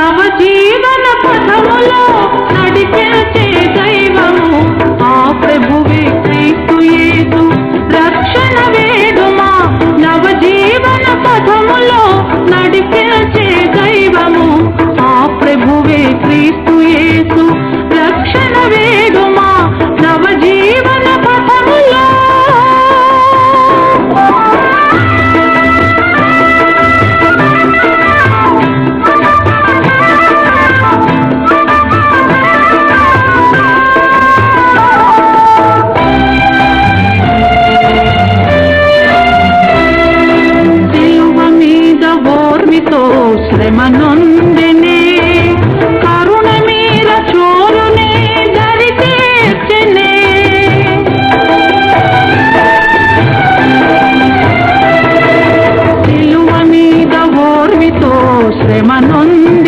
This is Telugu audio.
నవజీవన పథం శ్రమ నొందిని కరుణ మీర చోరుని దరితీర్చిని నిలువ మీద ఓర్మితో శ్రమ నొంది